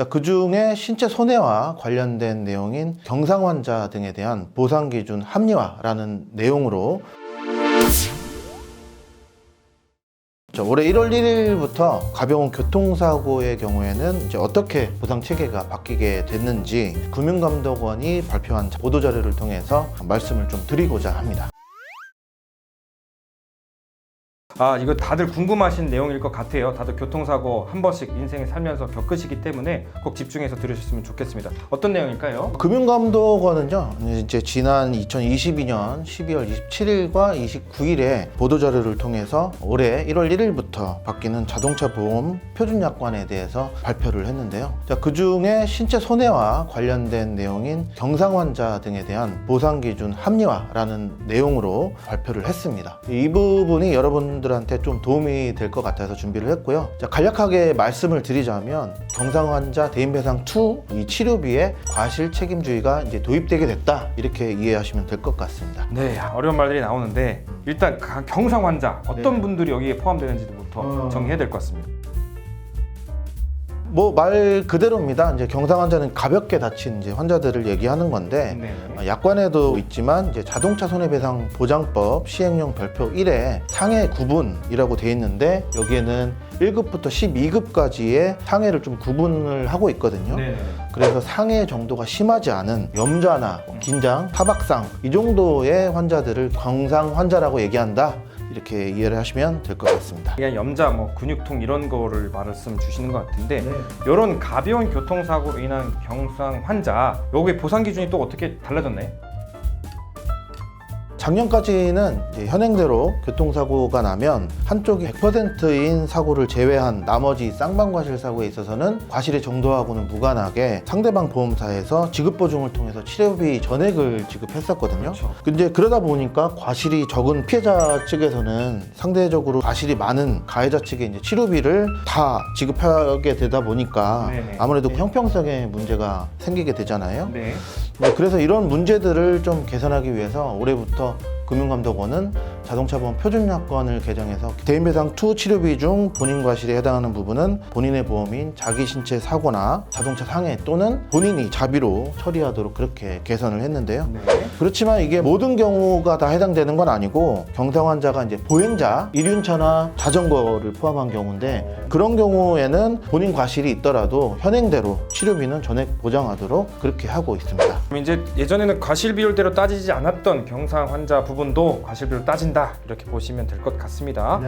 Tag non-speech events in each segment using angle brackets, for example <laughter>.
자, 그 중에 신체 손해와 관련된 내용인 경상 환자 등에 대한 보상 기준 합리화라는 내용으로 자, 올해 1월 1일부터 가벼운 교통사고의 경우에는 이제 어떻게 보상 체계가 바뀌게 됐는지 금융감독원이 발표한 보도자료를 통해서 말씀을 좀 드리고자 합니다. 아 이거 다들 궁금하신 내용일 것 같아요. 다들 교통사고 한 번씩 인생에 살면서 겪으시기 때문에 꼭 집중해서 들으셨으면 좋겠습니다. 어떤 내용일까요? 금융감독원은요, 이제 지난 2022년 12월 27일과 29일에 보도자료를 통해서 올해 1월 1일부터 바뀌는 자동차 보험 표준약관에 대해서 발표를 했는데요. 자, 그 중에 신체 손해와 관련된 내용인 경상 환자 등에 대한 보상 기준 합리화라는 내용으로 발표를 했습니다. 이 부분이 여러분들 한테 좀 도움이 될 것 같아서 준비를 했고요. 자, 간략하게 말씀을 드리자면 경상 환자 대인배상 2 이 치료비에 과실 책임주의가 이제 도입되게 됐다 이렇게 이해하시면 될 것 같습니다. 네 어려운 말들이 나오는데 일단 가- 경상 환자 어떤 네. 분들이 여기에 포함되는지부터 어. 정리해야 될 것 같습니다. 뭐 말 그대로입니다. 이제 경상 환자는 가볍게 다친 이제 환자들을 얘기하는 건데 네. 어, 약관에도 있지만 이제 자동차 손해배상 보장법 시행령 별표 1에 상해 구분이라고 돼 있는데 여기에는 1급부터 12급까지의 상해를 좀 구분을 하고 있거든요. 네. 그래서 상해 정도가 심하지 않은 염좌나 긴장, 타박상 이 정도의 환자들을 경상 환자라고 얘기한다. 이렇게 이해를 하시면 될 것 같습니다. 그냥 염자, 뭐 근육통 이런 거를 말씀 주시는 것 같은데 네. 이런 가벼운 교통사고로 인한 경상 환자 여기 보상 기준이 또 어떻게 달라졌나요? 작년까지는 현행대로 교통사고가 나면 한쪽이 100%인 사고를 제외한 나머지 쌍방과실 사고에 있어서는 과실의 정도하고는 무관하게 상대방 보험사에서 지급보증을 통해서 치료비 전액을 지급했었거든요. 그렇죠. 근데 그러다 보니까 과실이 적은 피해자 측에서는 상대적으로 과실이 많은 가해자 측에 이제 치료비를 다 지급하게 되다 보니까 네네. 아무래도 형평성의 문제가 생기게 되잖아요. 네. 네, 그래서 이런 문제들을 좀 개선하기 위해서 올해부터 금융감독원은 자동차보험 표준약관을 개정해서 대인배상 2 치료비 중 본인 과실에 해당하는 부분은 본인의 보험인 자기 신체 사고나 자동차 상해 또는 본인이 자비로 처리하도록 그렇게 개선을 했는데요. 네. 그렇지만 이게 모든 경우가 다 해당되는 건 아니고 경상 환자가 이제 보행자, 이륜차나 자전거를 포함한 경우인데 그런 경우에는 본인 과실이 있더라도 현행대로 치료비는 전액 보장하도록 그렇게 하고 있습니다. 그럼 이제 예전에는 과실 비율대로 따지지 않았던 경상 환자 부분 도 과실 비율 따진다 이렇게 보시면 될 것 같습니다.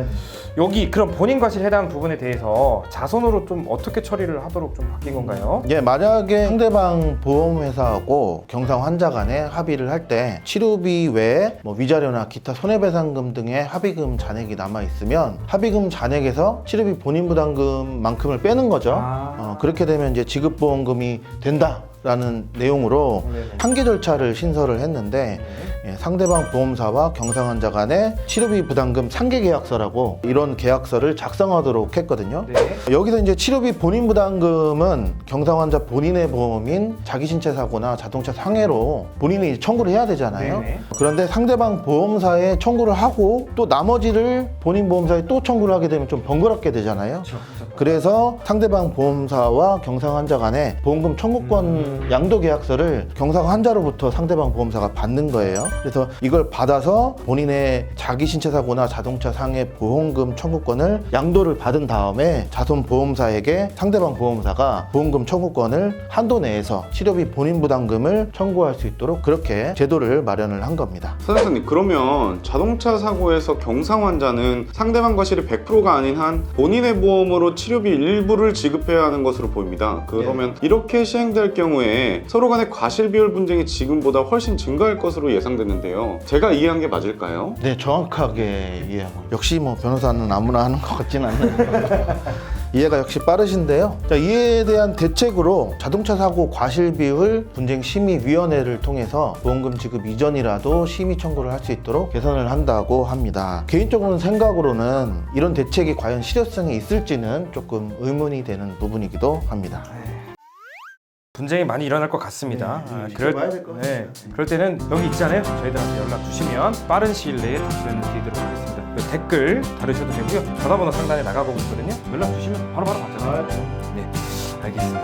여기 그럼 본인 과실 해당 부분에 대해서 자손으로 좀 어떻게 처리를 하도록 좀 바뀐 건가요? 예, 만약에 상대방 보험회사하고 경상 환자 간에 합의를 할 때 치료비 외에 뭐 위자료나 기타 손해배상금 등의 합의금 잔액이 남아 있으면 합의금 잔액에서 치료비 본인 부담금만큼을 빼는 거죠. 아. 어, 그렇게 되면 이제 지급보험금이 된다. 라는 내용으로 네네. 한계 절차를 신설을 했는데 예, 상대방 보험사와 경상 환자 간의 치료비 부담금 상계 계약서라고 이런 계약서를 작성하도록 했거든요. 네. 여기서 이제 치료비 본인 부담금은 경상 환자 본인의 보험인 자기 신체 사고나 자동차 상해로 본인이 청구를 해야 되잖아요. 네네. 그런데 상대방 보험사에 청구를 하고 또 나머지를 본인 보험사에 또 청구를 하게 되면 좀 번거롭게 되잖아요. 그렇죠. 그래서 상대방 보험사와 경상 환자 간에 보험금 청구권 양도 계약서를 경상 환자로부터 상대방 보험사가 받는 거예요. 그래서 이걸 받아서 본인의 자기 신체 사고나 자동차 상해 보험금 청구권을 양도를 받은 다음에 자손 보험사에게 상대방 보험사가 보험금 청구권을 한도 내에서 치료비 본인 부담금을 청구할 수 있도록 그렇게 제도를 마련을 한 겁니다. 사장님 그러면 자동차 사고에서 경상 환자는 상대방 과실이 100%가 아닌 한 본인의 보험으로 치료비 일부를 지급해야 하는 것으로 보입니다. 그러면 이렇게 시행될 경우에 서로 간의 과실 비율 분쟁이 지금보다 훨씬 증가할 것으로 예상되는데요. 제가 이해한 게 맞을까요? 네, 정확하게 이해하고. 역시 뭐 변호사는 아무나 하는 것 같진 않네요. <laughs> 이해가 역시 빠르신데요. 자, 이에 대한 대책으로 자동차 사고 과실 비율 분쟁 심의 위원회를 통해서 보험금 지급 이전이라도 심의 청구를 할 수 있도록 개선을 한다고 합니다. 개인적으로는 생각으로는 이런 대책이 과연 실효성이 있을지는 조금 의문이 되는 부분이기도 합니다. 분쟁이 많이 일어날 것 같습니다. 네, 아, 네, 그럴, 될것 네, 그럴 때는 여기 있잖아요. 저희들한테 연락 주시면 빠른 시일 내에 답변을 드리도록 하겠습니다. 그 댓글 다루셔도 되고요. 전화번호 상단에 나가고 있거든요. 연락 주시면 바로바로 받잖아요. 네, 알겠습니다.